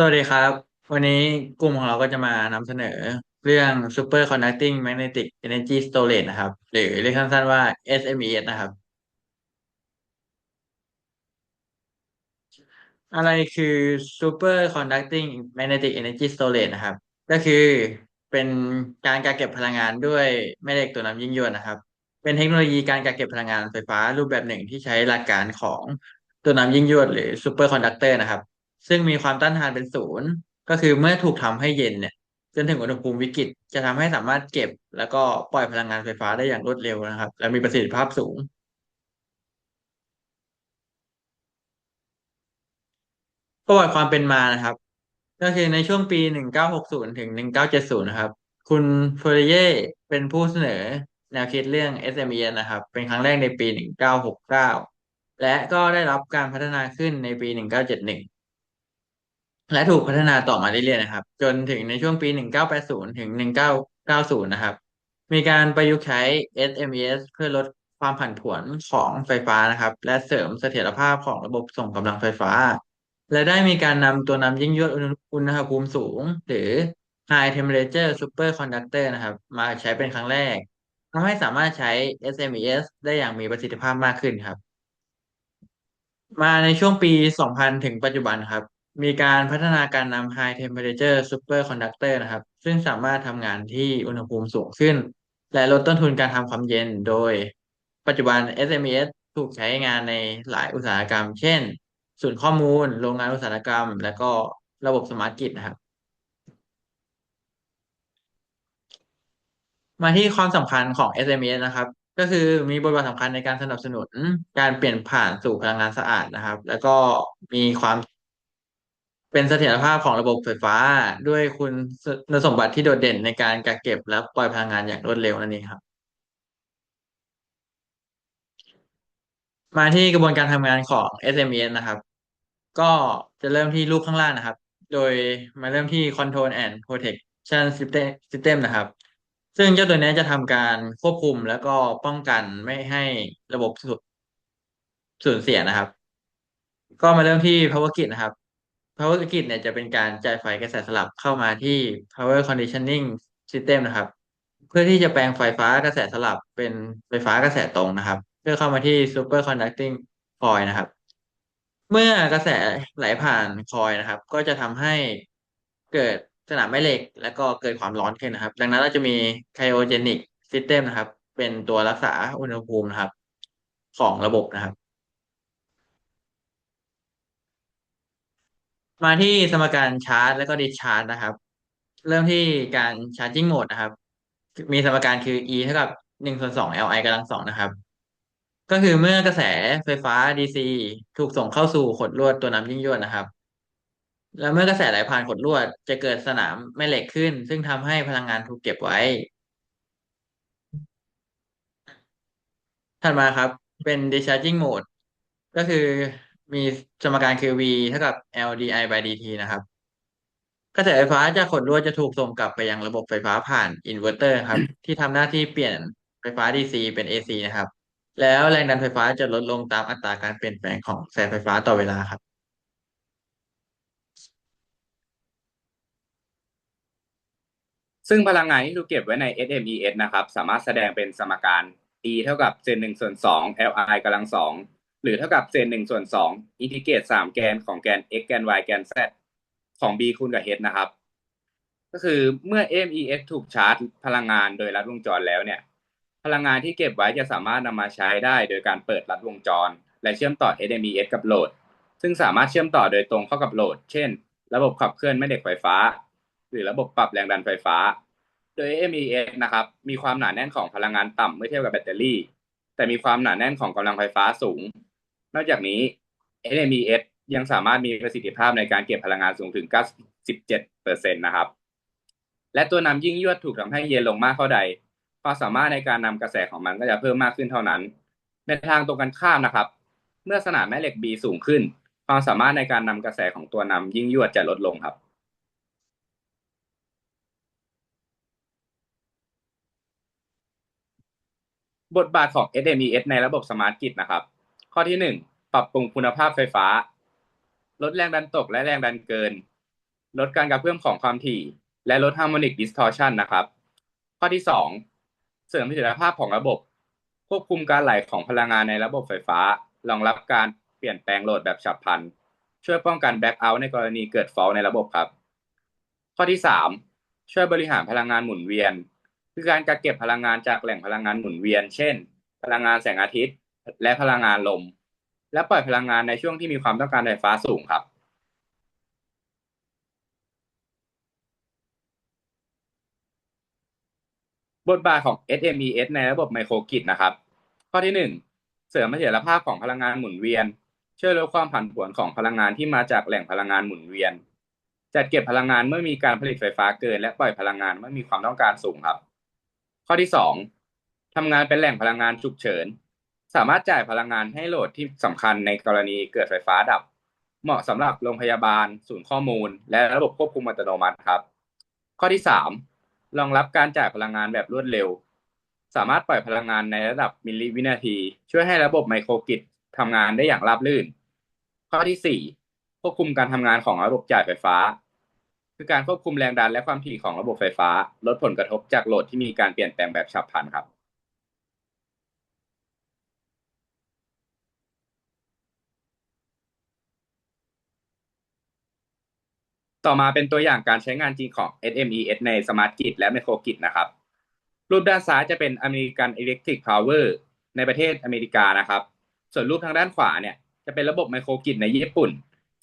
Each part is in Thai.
สวัสดีครับ วันนี้กลุ่มของเราก็จะมานำเสนอเรื่อง Super Conducting Magnetic Energy Storage นะครับ หรือเรียกสั้นๆว่า SMES นะครับ อะไรคือ Super Conducting Magnetic Energy Storage นะครับ ก็คือเป็นการกักเก็บพลังงานด้วยแม่เหล็กตัวน้ำยิ่งยวดนะครับ เป็นเทคโนโลยีการกักเก็บพลังงานไฟฟ้ารูปแบบหนึ่งที่ใช้หลักการของตัวน้ำยิ่งยวดหรือ Super Conductor นะครับ ซึ่งมีความต้านทานเป็นศูนย์ก็คือเมื่อถูกทำให้เย็นเนี่ยจนถึงอุณหภูมิวิกฤตจะทำให้สามารถเก็บ แล้วก็ปล่อยพลังงานไฟฟ้าได้อย่างรวดเร็วนะครับ และมีประสิทธิภาพสูง ประวัติความเป็นมานะครับ ก็คือในช่วงปี 1960 ถึง 1970 นะครับ คุณเฟรเย่เป็นผู้เสนอแนวคิดเรื่อง SME นะครับ เป็นครั้งแรกในปี 1969 และก็ได้รับการพัฒนาขึ้นในปี 1971 และถูกพัฒนาต่อมาเรื่อยๆนะครับ จนถึงในช่วงปีหนึ่งเก้าแปดศูนย์ถึงหนึ่งเก้าเก้าศูนย์นะครับ มีการประยุกต์ใช้ SMES เพื่อลดความผันผวนของไฟฟ้านะครับ และเสริมเสถียรภาพของระบบส่งกำลังไฟฟ้า และได้มีการนำตัวนำยิ่งยวดอุณอุณหภูมิสูง หรือ High Temperature Superconductor นะครับ มาใช้เป็นครั้งแรกทำให้สามารถใช้ SMES ได้อย่างมีประสิทธิภาพมากขึ้นครับ มาในช่วงปี 2000 ถึงปัจจุบันครับ มีการพัฒนาการนำ High Temperature Superconductor นะครับ ซึ่งสามารถทำงานที่อุณหภูมิสูงขึ้น และลดต้นทุนการทำความเย็นโดย ปัจจุบัน SMES ถูกใช้งานในหลายอุตสาหกรรม เช่น ศูนย์ข้อมูล โรงงานอุตสาหกรรม และก็ระบบสมาร์ทกริดนะครับ มาที่ความสำคัญของ SMES นะครับ ก็คือมีบทบาทสำคัญในการสนับสนุนการเปลี่ยนผ่านสู่พลังงานสะอาดนะครับ แล้วก็มีความ เป็นเสถียรภาพของระบบไฟฟ้าด้วยคุณสมบัติที่โดดเด่นในการกักเก็บและปล่อยพลังงานอย่างรวดเร็วนั่นเองครับ มาที่กระบวนการทำงานของ SMES นะครับ ก็จะเริ่มที่รูปข้างล่างนะครับ โดยมาเริ่มที่ Control and Protection System System นะครับ ซึ่งเจ้าตัวนี้จะทำการควบคุมแล้วก็ป้องกันไม่ให้ระบบสูสูญเสียนะครับ ก็มาเริ่มที่ Power Grid นะครับ Power Grid เนี่ยจะเป็นการจ่ายไฟกระแสสลับเข้ามาที่ Power Conditioning System นะครับ เพื่อที่จะแปลงไฟฟ้ากระแสสลับเป็นไฟฟ้ากระแสตรงนะครับ เพื่อเข้ามาที่ Super Conducting Coil นะครับ เมื่อกระแสไหลผ่านคอยนะครับ ก็จะทำให้เกิดสนามแม่เหล็ก แล้วก็เกิดความร้อนขึ้นนะครับ ดังนั้นเราจะมี Cryogenic System นะครับ เป็นตัวรักษาอุณหภูมินะครับ ของระบบนะครับ มาที่สมการชาร์จแล้วก็ดิชาร์จนะครับ เริ่มที่การชาร์จิ่งโหมดนะครับ มีสมการคือ E เท่ากับหนึ่งส่วนสอง Li กำลังสองนะครับ ก็คือเมื่อกระแสไฟฟ้า DC ถูกส่งเข้าสู่ขดลวดตัวน้ำยิ่งยวดนะครับ แล้วเมื่อกระแสไหลผ่านขดลวดจะเกิดสนามแม่เหล็กขึ้น ซึ่งทำให้พลังงานถูกเก็บไว้ ถัดมาครับ เป็น discharging mode ก็คือ มีสมการคือ V เท่ากับ LDI by dt นะครับ กระแสไฟฟ้าจากขดลวดจะถูกส่งกลับไปยังระบบไฟฟ้าผ่านอินเวอร์เตอร์ครับ ที่ทำหน้าที่เปลี่ยนไฟฟ้า DC เป็น AC นะครับ แล้วแรงดันไฟฟ้าจะลดลงตามอัตราการเปลี่ยนแปลงของกระแสไฟฟ้าต่อเวลาครับ ซึ่งพลังงานที่ถูกเก็บไว้ใน SMES นะครับ สามารถแสดงเป็นสมการ E เท่ากับเศษหนึ่งส่วนสอง Li กำลังสอง หรือเท่ากับเศษหนึ่งส่วนสองอินทิเกรตสามแกนของแกน x แกน y แกน z ของ b คูณกับ h นะครับ ก็คือเมื่อ MES ถูกชาร์จพลังงานโดยรัดวงจรแล้วเนี่ย พลังงานที่เก็บไว้จะสามารถนำมาใช้ได้โดยการเปิดรัดวงจร และเชื่อมต่อ SMES กับโหลด ซึ่งสามารถเชื่อมต่อโดยตรงเข้ากับโหลด เช่น ระบบขับเคลื่อนแม่เหล็กไฟฟ้า หรือระบบปรับแรงดันไฟฟ้า โดย MES นะครับ มีความหนาแน่นของพลังงานต่ำเมื่อเทียบกับแบตเตอรี่ แต่มีความหนาแน่นของกำลังไฟฟ้าสูง นอกจากนี้ NMES ยังสามารถมีประสิทธิภาพในการเก็บพลังงานสูงถึง 97%นะครับ และตัวนำยิ่งยวดถูกทำให้เย็นลงมากเท่าใด ความสามารถในการนำกระแสของมันก็จะเพิ่มมากขึ้นเท่านั้น ในทางตรงกันข้ามนะครับ เมื่อสนามแม่เหล็ก B สูงขึ้น ความสามารถในการนำกระแสของตัวนำยิ่งยวดจะลดลงครับ บทบาทของ SMES ในระบบสมาร์ทกริดนะครับ ข้อที่หนึ่งปรับปรุงคุณภาพไฟฟ้า ลดแรงดันตกและแรงดันเกิน ลดการกระเพื่อมของความถี่ และลด harmonic distortion นะครับ ข้อที่สองเสริมประสิทธิภาพของระบบ ควบคุมการไหลของพลังงานในระบบไฟฟ้ารองรับการเปลี่ยนแปลงโหลดแบบฉับพลัน ช่วยป้องกันแบ็กเอาท์ในกรณีเกิดฟอลในระบบครับ ข้อที่สามช่วยบริหารพลังงานหมุนเวียน คือการกักเก็บพลังงานจากแหล่งพลังงานหมุนเวียน เช่น พลังงานแสงอาทิตย์ และพลังงานลม และปล่อยพลังงานในช่วงที่มีความต้องการไฟฟ้าสูงครับ บทบาทของ SMES ในระบบไมโครกริดนะครับ ข้อที่หนึ่งเสริมเสถียรภาพของพลังงานหมุนเวียน ช่วยลดความผันผวนของพลังงานที่มาจากแหล่งพลังงานหมุนเวียน จัดเก็บพลังงานเมื่อมีการผลิตไฟฟ้าเกิน และปล่อยพลังงานเมื่อมีความต้องการสูงครับ ข้อที่สองทำงานเป็นแหล่งพลังงานฉุกเฉิน สามารถจ่ายพลังงานให้โหลดที่สำคัญในกรณีเกิดไฟฟ้าดับ เหมาะสำหรับโรงพยาบาล ศูนย์ข้อมูล และระบบควบคุมอัตโนมัติครับ ข้อที่สามรองรับการจ่ายพลังงานแบบรวดเร็ว สามารถปล่อยพลังงานในระดับมิลลิวินาที ช่วยให้ระบบไมโครกริดทำงานได้อย่างราบรื่น ข้อที่สี่ควบคุมการทำงานของระบบจ่ายไฟฟ้า คือการควบคุมแรงดันและความถี่ของระบบไฟฟ้า ลดผลกระทบจากโหลดที่มีการเปลี่ยนแปลงแบบฉับพลันครับ ต่อมาเป็นตัวอย่างการใช้งานจริงของ SMES ในสมาร์ทกริดและไมโครกริดนะครับ รูปด้านซ้ายจะเป็นอเมริกันอิเล็กทริกพาวเวอร์ในประเทศอเมริกานะครับ ส่วนรูปทางด้านขวาเนี่ยจะเป็นระบบไมโครกริดในญี่ปุ่น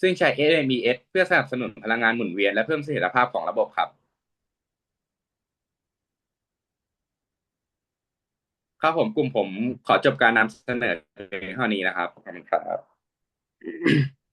ซึ่งใช้ SMES เพื่อสนับสนุนพลังงานหมุนเวียนและเพิ่มเสถียรภาพของระบบครับ ครับผมกลุ่มผมขอจบการนำเสนอเท่านี้นะครับขอบคุณครับ